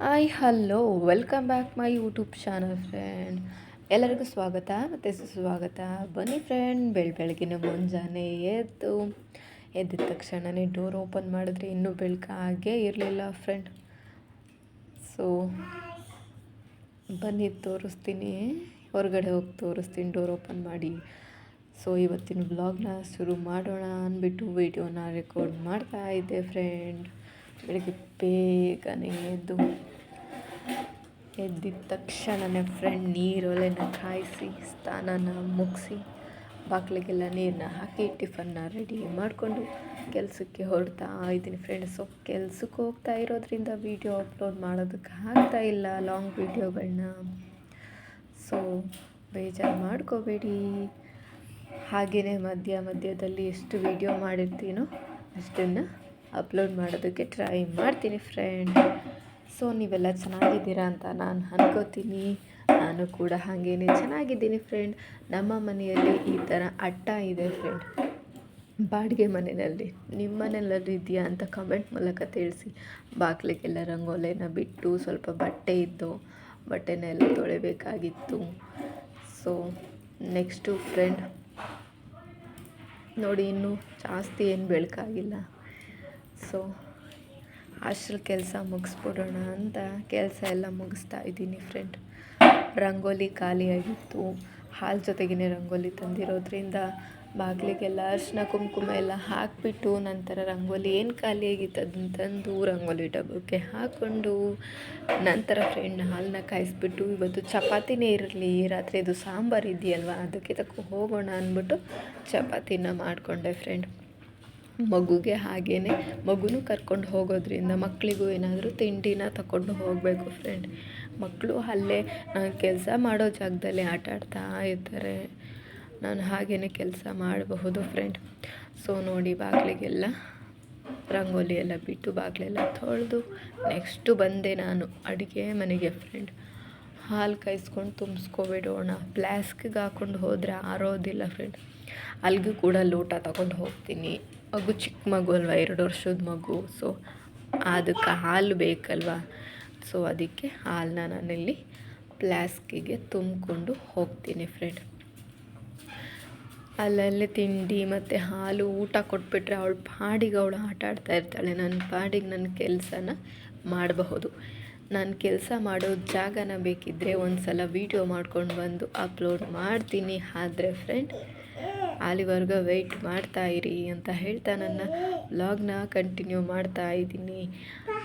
Hi hello welcome back my YouTube channel friend ಎಲ್ಲರಿಗೂ ಸ್ವಾಗತ. ಮತ್ತು ಸುಸ್ವಾಗತ. ಬನ್ನಿ ಫ್ರೆಂಡ್ ಬೆಳ, ಬೆಳಗಿನ ಮುಂಜಾನೆ ಎದ್ದು, ಎದ್ದಿದ ತಕ್ಷಣವೇ ಡೋರ್ ಓಪನ್ ಮಾಡಿದ್ರೆ ಇನ್ನೂ ಬೆಳಕಾಗೇ ಇರಲಿಲ್ಲ ಫ್ರೆಂಡ್ ಸೊ ಬನ್ನಿ ತೋರಿಸ್ತೀನಿ. ಹೊರಗಡೆ ಹೋಗಿ ತೋರಿಸ್ತೀನಿ ಡೋರ್ ಓಪನ್ ಮಾಡಿ. ಸೊ ಇವತ್ತಿನ ಬ್ಲಾಗ್ನ ಶುರು ಮಾಡೋಣ ಅಂದ್ಬಿಟ್ಟು ವೀಡಿಯೋನ ರೆಕಾರ್ಡ್ ಮಾಡ್ತಾ ಇದ್ದೆ ಫ್ರೆಂಡ್ ಬೆಳಗ್ಗೆ ಬೇಗನೆ ಎದ್ದು, ಎದ್ದಿದ ತಕ್ಷಣನೇ ಫ್ರೆಂಡ್ ನೀರೊಲೆನ ಕಾಯಿಸಿ, ಸ್ನಾನನ ಮುಗಿಸಿ ಬಾಗಿಲಿಗೆಲ್ಲ ನೀರನ್ನ ಹಾಕಿ ಟಿಫನ್ನ ರೆಡಿ ಮಾಡಿಕೊಂಡು ಕೆಲಸಕ್ಕೆ ಹೊರಡ್ತಾ ಇದ್ದೀನಿ ಫ್ರೆಂಡ್ ಸೊ ಕೆಲ್ಸಕ್ಕೆ ಹೋಗ್ತಾ ಇರೋದ್ರಿಂದ ವೀಡಿಯೋ ಅಪ್ಲೋಡ್ ಮಾಡೋದಕ್ಕೆ ಆಗ್ತಾ ಇಲ್ಲ ಲಾಂಗ್ ವೀಡಿಯೋಗಳನ್ನ ಸೊ ಬೇಜಾರು ಮಾಡ್ಕೋಬೇಡಿ. ಹಾಗೆಯೇ ಮಧ್ಯ ಮಧ್ಯದಲ್ಲಿ ಎಷ್ಟು ವೀಡಿಯೋ ಮಾಡಿರ್ತೀನೋ ಅಷ್ಟನ್ನು ಅಪ್ಲೋಡ್ ಮಾಡೋದಕ್ಕೆ ಟ್ರೈ ಮಾಡ್ತೀನಿ ಫ್ರೆಂಡ್ ಸೊ ನೀವೆಲ್ಲ ಚೆನ್ನಾಗಿದ್ದೀರಾ ಅಂತ ನಾನು ಅನ್ಕೋತೀನಿ. ನಾನು ಕೂಡ ಹಾಗೇನೆ ಚೆನ್ನಾಗಿದ್ದೀನಿ ಫ್ರೆಂಡ್ ನಮ್ಮ ಮನೆಯಲ್ಲಿ ಈ ಥರ ಅಟ್ಟ ಇದೆ ಫ್ರೆಂಡ್ ಬಾಡಿಗೆ ಮನೆಯಲ್ಲಿ ನಿಮ್ಮ ಮನೆಯಲ್ಲಾದ್ರೂ ಇದೆಯಾ ಅಂತ ಕಮೆಂಟ್ ಮೂಲಕ ತಿಳಿಸಿ. ಬಾಗಿಲಿಗೆಲ್ಲ ರಂಗೋಲಿನ ಬಿಟ್ಟು ಸ್ವಲ್ಪ ಬಟ್ಟೆ ಇದ್ದು ಬಟ್ಟೆನೆಲ್ಲ ತೊಳಿಬೇಕಾಗಿತ್ತು. ಸೊ ನೆಕ್ಸ್ಟು ಫ್ರೆಂಡ್ ನೋಡಿ, ಇನ್ನೂ ಜಾಸ್ತಿ ಏನು ಬೆಳಕಾಗಿಲ್ಲ. ಸೊ ಅಷ್ಟ್ರಲ್ಲಿ ಕೆಲಸ ಮುಗಿಸ್ಬಿಡೋಣ ಅಂತ ಕೆಲಸ ಎಲ್ಲ ಮುಗಿಸ್ತಾ ಇದ್ದೀನಿ ಫ್ರೆಂಡ್ ರಂಗೋಲಿ ಖಾಲಿಯಾಗಿತ್ತು ಹಾಲು ಜೊತೆಗೇ ರಂಗೋಲಿ ತಂದಿರೋದ್ರಿಂದ ಬಾಗಿಲಿಗೆಲ್ಲ ಅರ್ಶಿನ ಕುಂಕುಮ ಎಲ್ಲ ಹಾಕಿಬಿಟ್ಟು ನಂತರ ರಂಗೋಲಿ ಏನು ಖಾಲಿಯಾಗಿತ್ತು ಅದನ್ನ ತಂದು ರಂಗೋಲಿ ಡಬ್ಬಕ್ಕೆ ಹಾಕ್ಕೊಂಡು ನಂತರ ಫ್ರೆಂಡ್ ಹಾಲನ್ನ ಕಾಯಿಸ್ಬಿಟ್ಟು ಇವತ್ತು ಚಪಾತಿನೇ ಇರಲಿ, ರಾತ್ರಿ ಇದು ಸಾಂಬಾರು ಇದೆಯಲ್ವ, ಅದಕ್ಕೆ ತಕ್ಕ ಹೋಗೋಣ ಅಂದ್ಬಿಟ್ಟು ಚಪಾತಿನ ಮಾಡಿಕೊಂಡೆ ಫ್ರೆಂಡ್ ಮಗುಗೆ ಹಾಗೇ ಮಗುನೂ ಕರ್ಕೊಂಡು ಹೋಗೋದ್ರಿಂದ ಮಕ್ಕಳಿಗೂ ಏನಾದರೂ ತಿಂಡಿನ ತಗೊಂಡು ಹೋಗಬೇಕು ಫ್ರೆಂಡ್ ಮಕ್ಕಳು ಅಲ್ಲೇ ಕೆಲಸ ಮಾಡೋ ಜಾಗದಲ್ಲಿ ಆಟ ಆಡ್ತಾ ಇರ್ತಾರೆ. ನಾನು ಹಾಗೇ ಕೆಲಸ ಮಾಡಬಹುದು ಫ್ರೆಂಡ್ ಸೊ ನೋಡಿ ಬಾಗಿಲಿಗೆಲ್ಲ ರಂಗೋಲಿ ಎಲ್ಲ ಬಿಟ್ಟು ಬಾಗಿಲೆಲ್ಲ ತೊಳೆದು ನೆಕ್ಸ್ಟು ಬಂದೆ ನಾನು ಅಡುಗೆ ಮನೆಗೆ ಫ್ರೆಂಡ್ ಹಾಲು ಕಾಯಿಸ್ಕೊಂಡು ತುಂಬಿಸ್ಕೊಬಿಡೋಣ. ಪ್ಲಾಸ್ಕಿಗೆ ಹಾಕ್ಕೊಂಡು ಹೋದರೆ ಆರೋದಿಲ್ಲ ಫ್ರೆಂಡ್ ಅಲ್ಲಿಗೂ ಕೂಡ ಲೋಟ ತಗೊಂಡು ಹೋಗ್ತೀನಿ. ಮಗು, ಚಿಕ್ಕ ಮಗು ಅಲ್ವಾ? ಎರಡು ವರ್ಷದ ಮಗು. ಸೊ ಅದಕ್ಕೆ ಹಾಲು ಬೇಕಲ್ವ? ಸೊ ಅದಕ್ಕೆ ಹಾಲನ್ನ ನಾನಿಲ್ಲಿ ಪ್ಲಾಸ್ಕಿಗೆ ತುಂಬಿಕೊಂಡು ಹೋಗ್ತೀನಿ ಫ್ರೆಂಡ್ ಅಲ್ಲಲ್ಲೇ ತಿಂಡಿ ಮತ್ತು ಹಾಲು ಊಟ ಕೊಟ್ಬಿಟ್ರೆ ಅವಳು ಪಾಡಿಗೆ ಅವಳು ಆಟ ಆಡ್ತಾ ಇರ್ತಾಳೆ. ನನ್ನ ಪಾಡಿಗೆ ನನ್ನ ಕೆಲಸನ ಮಾಡಬಹುದು. ನಾನು ಕೆಲಸ ಮಾಡೋ ಜಾಗನ ಬೇಕಿದ್ದರೆ ಒಂದು ಸಲ ವೀಡಿಯೋ ಮಾಡ್ಕೊಂಡು ಬಂದು ಅಪ್ಲೋಡ್ ಮಾಡ್ತೀನಿ ಆದರೆ ಫ್ರೆಂಡ್ ಅಲ್ಲಿವರೆಗೂ ವೆಯ್ಟ್ ಮಾಡ್ತಾ ಇರಿ ಅಂತ ಹೇಳ್ತಾ ನನ್ನ ವ್ಲಾಗ್ನ ಕಂಟಿನ್ಯೂ ಮಾಡ್ತಾ ಇದ್ದೀನಿ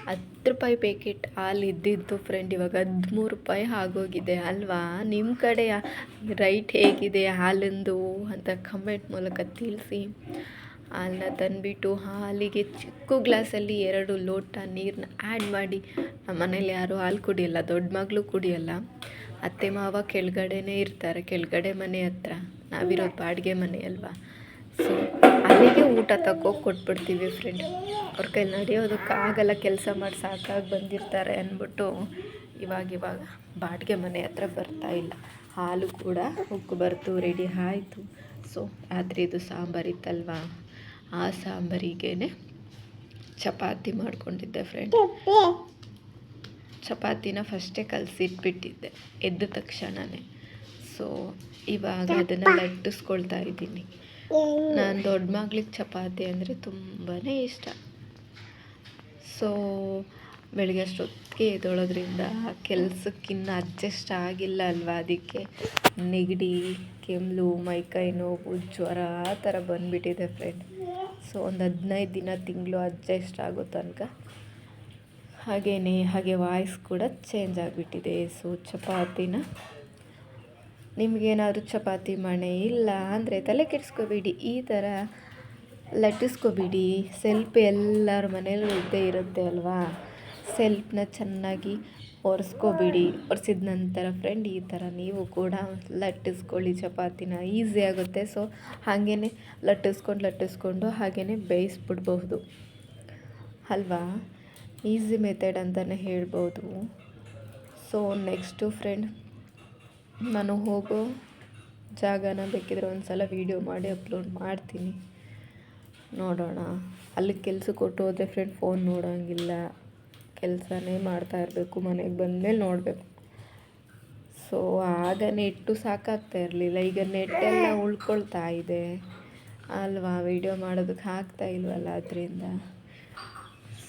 ಹತ್ತು ರೂಪಾಯಿ ಪ್ಯಾಕೆಟ್ ಹಾಲು ಇದ್ದಿದ್ದು ಫ್ರೆಂಡ್ ಇವಾಗ ಹದಿಮೂರು ರೂಪಾಯಿ ಆಗೋಗಿದೆ ಅಲ್ವಾ? ನಿಮ್ಮ ಕಡೆ ರೈಟ್ ಹೇಗಿದೆ ಹಾಲಿಂದು ಅಂತ ಕಮೆಂಟ್ ಮೂಲಕ ತಿಳಿಸಿ. ಹಾಲನ್ನ ತಂದುಬಿಟ್ಟು ಹಾಲಿಗೆ ಚಿಕ್ಕ ಗ್ಲಾಸಲ್ಲಿ ಎರಡು ಲೋಟ ನೀರನ್ನ ಆ್ಯಡ್ ಮಾಡಿ. ನಮ್ಮ ಮನೇಲಿ ಯಾರೂ ಹಾಲು ಕುಡಿಯಲ್ಲ, ದೊಡ್ಡ ಮಗಳು ಕುಡಿಯಲ್ಲ. ಅತ್ತೆ ಮಾವ ಕೆಳಗಡೆನೇ ಇರ್ತಾರೆ, ಕೆಳಗಡೆ ಮನೆ ಹತ್ರ. ನಾವಿರೋದು ಬಾಡಿಗೆ ಮನೆ ಅಲ್ವಾ? ಸೊ ಅಲ್ಲಿಗೆ ಊಟ ತಗೋ ಕೊಟ್ಬಿಡ್ತೀವಿ ಫ್ರೆಂಡ್ ಅವ್ರ ಕೈಲಿ ನಡೆಯೋದಕ್ಕಾಗಲ್ಲ ಕೆಲಸ ಮಾಡಿ ಸಾಕಾಗಿ ಬಂದಿರ್ತಾರೆ ಅಂದ್ಬಿಟ್ಟು ಇವಾಗ ಇವಾಗ ಬಾಡಿಗೆ ಮನೆ ಹತ್ರ ಬರ್ತಾ ಇಲ್ಲ. ಹಾಲು ಕೂಡ ಉಕ್ಕು ಬರ್ತು ರೆಡಿ ಆಯಿತು. ಸೊ ರಾತ್ರಿದು ಸಾಂಬಾರಿತ್ತಲ್ವಾ ಆ ಸಾಂಬಾರಿಗೇ ಚಪಾತಿ ಮಾಡ್ಕೊಂಡಿದ್ದೆ ಫ್ರೆಂಡ್ ಚಪಾತಿನ ಫಸ್ಟೇ ಕಲಸಿಟ್ಬಿಟ್ಟಿದ್ದೆ ಎದ್ದ ತಕ್ಷಣವೇ ಸೊ ಇವಾಗ ಅದನ್ನು ಲಟ್ಟಿಸ್ಕೊಳ್ತಾ ಇದ್ದೀನಿ. ನಾನು ದೊಡ್ಡ ಮಗಳಿಗೆ ಚಪಾತಿ ಅಂದರೆ ತುಂಬಾ ಇಷ್ಟ. ಸೊ ಬೆಳಗ್ಗೆ ಅಷ್ಟೊತ್ತಿಗೆ ಎದ್ದೊಳೋದ್ರಿಂದ ಕೆಲಸಕ್ಕಿನ್ನ ಅಡ್ಜಸ್ಟ್ ಆಗಿಲ್ಲ ಅಲ್ವಾ ಅದಕ್ಕೆ. ನೆಗಡಿ ಕೆಮ್ಮು ಮೈಕೈ ನೋವು ಜ್ವರ ಆ ಥರ ಬಂದುಬಿಟ್ಟಿದೆ ಫ್ರೆಂಡ್ ಸೊ ಒಂದು ಹದಿನೈದು ದಿನ ತಿಂಗಳು ಅಡ್ಜಸ್ಟ್ ಆಗೋ ತನಕ. ಹಾಗೆಯೇ ಹಾಗೆ ವಾಯ್ಸ್ ಕೂಡ ಚೇಂಜ್ ಆಗಿಬಿಟ್ಟಿದೆ. ಸೊ ಚಪಾತಿನ ನಿಮಗೇನಾದರೂ ಚಪಾತಿ ಮಣೆ ಇಲ್ಲ ಅಂದರೆ ತಲೆ ಕೆಡಿಸ್ಕೋಬೇಡಿ. ಈ ಥರ ಲಟ್ಟಿಸ್ಕೋಬೇಡಿ. ಸೆಲ್ಪ್ ಎಲ್ಲರ ಮನೆಯಲ್ಲೂ ಇದ್ದೇ ಇರುತ್ತೆ ಅಲ್ವಾ? ಸೆಲ್ಫ್ನ ಚೆನ್ನಾಗಿ ಒರೆಸ್ಕೋಬೇಡಿ. ಒರೆಸಿದ ನಂತರ ಫ್ರೆಂಡ್ ಈ ಥರ ನೀವು ಕೂಡ ಲಟ್ಟಿಸ್ಕೊಳ್ಳಿ ಚಪಾತಿನ. ಈಸಿ ಆಗುತ್ತೆ. ಸೊ ಹಾಗೇ ಲಟ್ಟಿಸ್ಕೊಂಡು ಲಟ್ಟಿಸ್ಕೊಂಡು ಹಾಗೇ ಬೇಯಿಸ್ಬಿಡ್ಬಹುದು. ಅಲ್ವಾ? ಈಸಿ ಮೆಥಡ್ ಅಂತಲೇ ಹೇಳ್ಬೋದು. ಸೊ ನೆಕ್ಸ್ಟು ಫ್ರೆಂಡ್ ನಾನು ಹೋಗೋ ಜಾಗನ ಬೇಕಿದ್ರೆ ಒಂದು ಸಲ ವೀಡಿಯೋ ಮಾಡಿ ಅಪ್ಲೋಡ್ ಮಾಡ್ತೀನಿ. ನೋಡೋಣ. ಅಲ್ಲಿ ಕೆಲಸ ಕೊಟ್ಟು ಹೋದರೆ ಫ್ರೆಂಡ್ ಫೋನ್ ನೋಡೋಂಗಿಲ್ಲ. ಕೆಲಸನೇ ಮಾಡ್ತಾ ಇರಬೇಕು, ಮನೆಗೆ ಬಂದಮೇಲೆ ನೋಡಬೇಕು. ಸೊ ಆಗ ನೆಟ್ಟು ಸಾಕಾಗ್ತಾ ಇರಲಿಲ್ಲ. ಈಗ ನೆಟ್ಟೆಲ್ಲ ಉಳ್ಕೊಳ್ತಾ ಇದೆ. ಅಲ್ವಾ? ವೀಡಿಯೋ ಮಾಡೋದಕ್ಕೆ ಹಾಕ್ತಾ ಇಲ್ವಲ್ಲ ಅದರಿಂದ.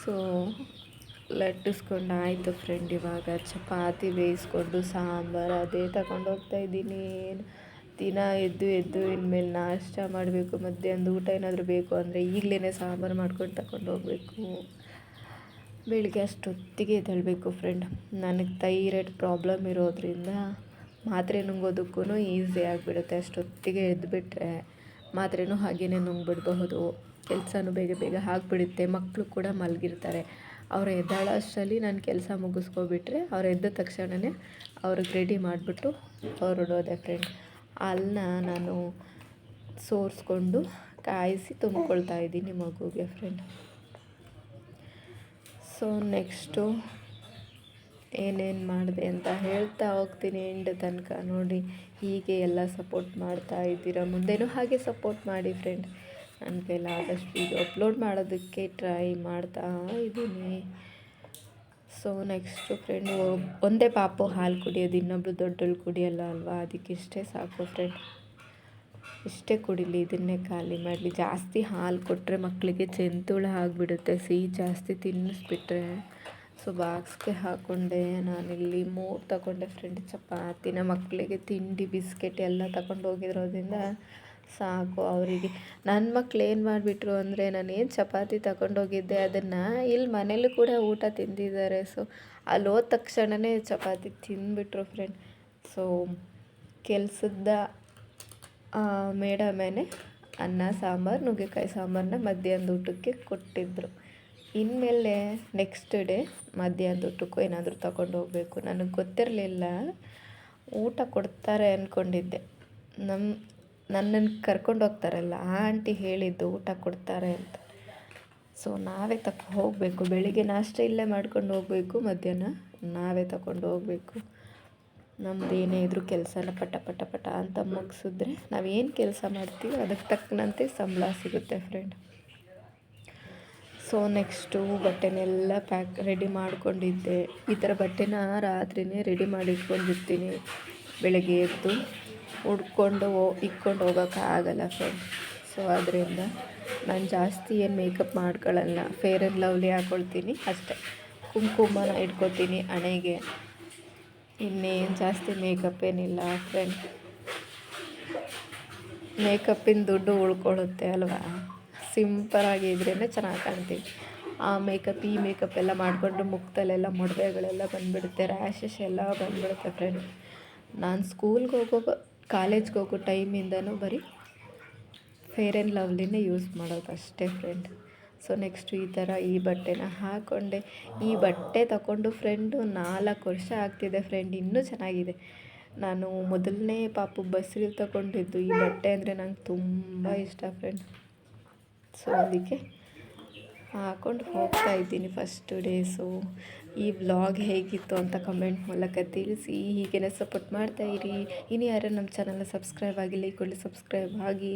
ಸೊ ಲಟ್ಟಿಸ್ಕೊಂಡು, ಆಯಿತು ಫ್ರೆಂಡ್ ಇವಾಗ ಚಪಾತಿ ಬೇಯಿಸ್ಕೊಂಡು, ಸಾಂಬಾರು ಅದೇ ತಗೊಂಡು ಹೋಗ್ತಾ ಇದ್ದೀನಿ. ದಿನ ಎದ್ದು ಎದ್ದು ಇನ್ಮೇಲೆ ನಾಷ್ಟ ಮಾಡಬೇಕು, ಮಧ್ಯಾಹ್ನದ ಊಟ ಏನಾದರೂ ಬೇಕು ಅಂದರೆ ಈಗಲೇ ಸಾಂಬಾರು ಮಾಡ್ಕೊಂಡು ತಗೊಂಡು ಹೋಗಬೇಕು. ಬೆಳಿಗ್ಗೆ ಅಷ್ಟೊತ್ತಿಗೆ ಎದ್ದೇಳಬೇಕು ಫ್ರೆಂಡ್ ನನಗೆ ಥೈರಾಯ್ಡ್ ಪ್ರಾಬ್ಲಮ್ ಇರೋದ್ರಿಂದ ಮಾತ್ರೆ ನುಂಗೋದಕ್ಕೂ ಈಸಿ ಆಗಿಬಿಡುತ್ತೆ. ಅಷ್ಟೊತ್ತಿಗೆ ಎದ್ದುಬಿಟ್ರೆ ಮಾತ್ರೆನೂ ಹಾಗೇ ನುಂಗ್ಬಿಡಬಹುದು. ಕೆಲಸನೂ ಬೇಗ ಬೇಗ ಆಗಿಬಿಡುತ್ತೆ. ಮಕ್ಕಳು ಕೂಡ ಮಲಗಿರ್ತಾರೆ. ಅವ್ರು ಎದ್ದಾಳೋ ಅಷ್ಟರಲ್ಲಿ ನಾನು ಕೆಲಸ ಮುಗಿಸ್ಕೊಬಿಟ್ರೆ ಅವ್ರು ಎದ್ದ ತಕ್ಷಣವೇ ಅವ್ರಿಗೆ ರೆಡಿ ಮಾಡಿಬಿಟ್ಟು ಹೊರಡೋದೆ ಫ್ರೆಂಡ್ ಅಲ್ಲಿನ ನಾನು ಸೋರಿಸ್ಕೊಂಡು ಕಾಯಿಸಿ ತುಂಬಿಕೊಳ್ತಾ ಇದ್ದೀನಿ ಮಗುಗೆ ಫ್ರೆಂಡ್ ಸೊ ನೆಕ್ಸ್ಟು ಏನೇನು ಮಾಡಿದೆ ಅಂತ ಹೇಳ್ತಾ ಹೋಗ್ತೀನಿ ಎಂಡ್ ತನಕ. ನೋಡಿ, ಹೀಗೆ ಎಲ್ಲ ಸಪೋರ್ಟ್ ಮಾಡ್ತಾ ಇದ್ದೀರಾ. ಮುಂದೆನೂ ಹಾಗೆ ಸಪೋರ್ಟ್ ಮಾಡಿ ಫ್ರೆಂಡ್ ನನ್ನ ಕೈಲಾದಷ್ಟು ಇದು ಅಪ್ಲೋಡ್ ಮಾಡೋದಕ್ಕೆ ಟ್ರೈ ಮಾಡ್ತಾ ಇದ್ದೀನಿ. ಸೊ ನೆಕ್ಸ್ಟು ಫ್ರೆಂಡ್ ಒಂದೇ ಪಾಪು ಹಾಲು ಕುಡಿಯೋದು, ಇನ್ನೊಬ್ರು ದೊಡ್ಡಳು ಕುಡಿಯಲ್ಲ ಅಲ್ವಾ? ಅದಕ್ಕೆ ಇಷ್ಟೇ ಸಾಕು ಫ್ರೆಂಡ್ ಇಷ್ಟೇ ಕುಡಿಲಿ, ಇದನ್ನೇ ಖಾಲಿ ಮಾಡಲಿ. ಜಾಸ್ತಿ ಹಾಲು ಕೊಟ್ಟರೆ ಮಕ್ಕಳಿಗೆ ಜಂತುಳ ಆಗಿಬಿಡುತ್ತೆ. ಸಿಹಿ ಜಾಸ್ತಿ ತಿನ್ನಿಸ್ಬಿಟ್ರೆ. ಸೊ ಬಾಕ್ಸ್ಗೆ ಹಾಕ್ಕೊಂಡೆ ನಾನಿಲ್ಲಿ ಮೂರು ತಗೊಂಡೆ ಫ್ರೆಂಡ್ ಚಪಾತಿನ. ಮಕ್ಕಳಿಗೆ ತಿಂಡಿ, ಬಿಸ್ಕೆಟ್ ಎಲ್ಲ ತಗೊಂಡು ಹೋಗಿರೋದ್ರಿಂದ ಸಾಕು ಅವರಿಗೆ. ನನ್ನ ಮಕ್ಳು ಏನು ಮಾಡಿಬಿಟ್ರು ಅಂದರೆ ನಾನು ಏನು ಚಪಾತಿ ತಗೊಂಡೋಗಿದ್ದೆ ಅದನ್ನು ಇಲ್ಲಿ ಮನೇಲೂ ಕೂಡ ಊಟ ತಿಂದಿದ್ದಾರೆ. ಸೊ ಅಲ್ಲಿ ಹೋದ ತಕ್ಷಣವೇ ಚಪಾತಿ ತಿಂದುಬಿಟ್ರು ಫ್ರೆಂಡ್ ಸೊ ಕೆಲಸದ ಮೇಡಮೇನೆ ಅನ್ನ, ಸಾಂಬಾರು, ನುಗ್ಗೆಕಾಯಿ ಸಾಂಬಾರನ್ನ ಮಧ್ಯಾಹ್ನದ ಊಟಕ್ಕೆ ಕೊಟ್ಟಿದ್ದರು ಇನ್ಮೇಲೆ ನೆಕ್ಸ್ಟ್ ಡೇ ಮಧ್ಯಾಹ್ನದ ಊಟಕ್ಕೂ ಏನಾದರೂ ತಗೊಂಡು ಹೋಗಬೇಕು ನನಗೆ ಗೊತ್ತಿರಲಿಲ್ಲ. ಊಟ ಕೊಡ್ತಾರೆ ಅಂದ್ಕೊಂಡಿದ್ದೆ ನಮ್ಮ ನನ್ನನ್ನು ಕರ್ಕೊಂಡು ಹೋಗ್ತಾರಲ್ಲ, ಆ ಆಂಟಿ ಹೇಳಿದ್ದು ಊಟ ಕೊಡ್ತಾರೆ ಅಂತ. ಸೊ ನಾವೇ ತಕೊ, ಹೋಗಬೇಕು. ಬೆಳಿಗ್ಗೆ ನಾಷ್ಟ ಇಲ್ಲೇ ಮಾಡ್ಕೊಂಡು ಹೋಗಬೇಕು, ಮಧ್ಯಾಹ್ನ ನಾವೇ ತಗೊಂಡು ಹೋಗಬೇಕು. ನಮ್ದು ಏನೇ ಇದ್ರೂ ಕೆಲಸನ ಪಟ ಪಟ ಪಟ ಅಂತ ಮುಗಿಸಿದ್ರೆ ನಾವೇನು ಕೆಲಸ ಮಾಡ್ತೀವಿ ಅದಕ್ಕೆ ತಕ್ಕನಂತೆ ಸಂಬಳ ಸಿಗುತ್ತೆ ಫ್ರೆಂಡ್ ಸೊ ನೆಕ್ಸ್ಟು ಬಟ್ಟೆನೆಲ್ಲ ಪ್ಯಾಕ್ ರೆಡಿ ಮಾಡ್ಕೊಂಡಿದ್ದೆ. ಈ ಥರ ಬಟ್ಟೆನ ರಾತ್ರಿನೇ ರೆಡಿ ಮಾಡಿ ಇಟ್ಕೊಂಡಿರ್ತೀನಿ ಬೆಳಗ್ಗೆ ಎದ್ದು. ಉಡ್ಕೊಂಡು ಹೋ ಇಕ್ಕೊಂಡು ಹೋಗೋಕ್ಕಾಗಲ್ಲ ಫ್ರೆಂಡ್ ಸೊ ಅದರಿಂದ ನಾನು ಜಾಸ್ತಿ ಏನು ಮೇಕಪ್ ಮಾಡ್ಕೊಳ್ಳಲ್ಲ ಫೇರ್ ಆ್ಯಂಡ್ ಲವ್ಲಿ ಹಾಕ್ಕೊಳ್ತೀನಿ ಅಷ್ಟೇ. ಕುಂಕುಮನ ಇಟ್ಕೊತೀನಿ ಹಣೆಗೆ. ಇನ್ನೇನು ಜಾಸ್ತಿ ಮೇಕಪ್ ಏನಿಲ್ಲ ಫ್ರೆಂಡ್ ಮೇಕಪ್ಪಿನ ದುಡ್ಡು ಉಳ್ಕೊಳ್ಳುತ್ತೆ ಅಲ್ವಾ? ಸಿಂಪಲಾಗಿ ಇದ್ರೇ ಚೆನ್ನಾಗಿ ಕಾಣ್ತೀವಿ. ಆ ಮೇಕಪ್ ಈ ಮೇಕಪ್ ಎಲ್ಲ ಮಾಡಿಕೊಂಡು ಮುಖದಲ್ಲೆಲ್ಲ ಮೊಡವೆಗಳೆಲ್ಲ ಬಂದುಬಿಡುತ್ತೆ. ರ್ಯಾಶಸ್ ಎಲ್ಲ ಬಂದುಬಿಡುತ್ತೆ ಫ್ರೆಂಡ್ ನಾನು ಸ್ಕೂಲ್ಗೆ ಹೋಗೋ ಕಾಲೇಜ್ಗೆ ಹೋಗೋ ಟೈಮಿಂದನೂ ಬರೀ ಫೇರ್ ಆ್ಯಂಡ್ ಲವ್ಲಿನೇ ಯೂಸ್ ಮಾಡೋದು ಅಷ್ಟೇ ಫ್ರೆಂಡ್. ಸೊ ನೆಕ್ಸ್ಟು ಈ ಥರ ಈ ಬಟ್ಟೆನ ಹಾಕ್ಕೊಂಡೆ ಈ ಬಟ್ಟೆ ತಗೊಂಡು ಫ್ರೆಂಡು ನಾಲ್ಕು ವರ್ಷ ಆಗ್ತಿದೆ ಫ್ರೆಂಡ್, ಇನ್ನೂ ಚೆನ್ನಾಗಿದೆ. ನಾನು ಮೊದಲನೇ ಪಾಪು ಬಸ್ರಿಗೆ ತಗೊಂಡಿದ್ದು ಈ ಬಟ್ಟೆ ಅಂದರೆ ನಂಗೆ ತುಂಬ ಇಷ್ಟ ಫ್ರೆಂಡ್. ಸೊ ಅದಕ್ಕೆ ಹಾಕ್ಕೊಂಡು ಹೋಗ್ತಾ ಇದ್ದೀನಿ ಫಸ್ಟ್ ಡೇಸು ಈ ವ್ಲಾಗ್ ಹೇಗಿತ್ತು ಅಂತ ಕಮೆಂಟ್ ಮೂಲಕ ತಿಳಿಸಿ, ಹೀಗೇನೆ ಸಪೋರ್ಟ್ ಮಾಡ್ತಾ ಇರಿ. ಇನ್ನು ಯಾರು ನಮ್ಮ ಚಾನಲ್ನ ಸಬ್ಸ್ಕ್ರೈಬ್ ಆಗಿ ಲೈಕ್ ಕೂಡಲೇ ಸಬ್ಸ್ಕ್ರೈಬ್ ಆಗಿ,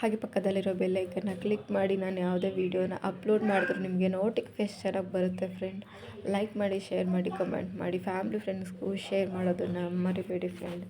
ಹಾಗೆ ಪಕ್ಕದಲ್ಲಿರೋ ಬೆಲ್ಲೈಕನ್ನ ಕ್ಲಿಕ್ ಮಾಡಿ, ನಾನು ಯಾವುದೇ ವೀಡಿಯೋನ ಅಪ್ಲೋಡ್ ಮಾಡಿದ್ರು ನಿಮಗೆ ನೋಟಿಫಿಕೇಶನ್ ಬರುತ್ತೆ ಫ್ರೆಂಡ್ ಲೈಕ್ ಮಾಡಿ ಶೇರ್ ಮಾಡಿ ಕಮೆಂಟ್ ಮಾಡಿ ಫ್ಯಾಮ್ಲಿ ಫ್ರೆಂಡ್ಸ್ಗೂ ಶೇರ್ ಮಾಡೋದನ್ನು ಮರಿಬೇಡಿ ಫ್ರೆಂಡ್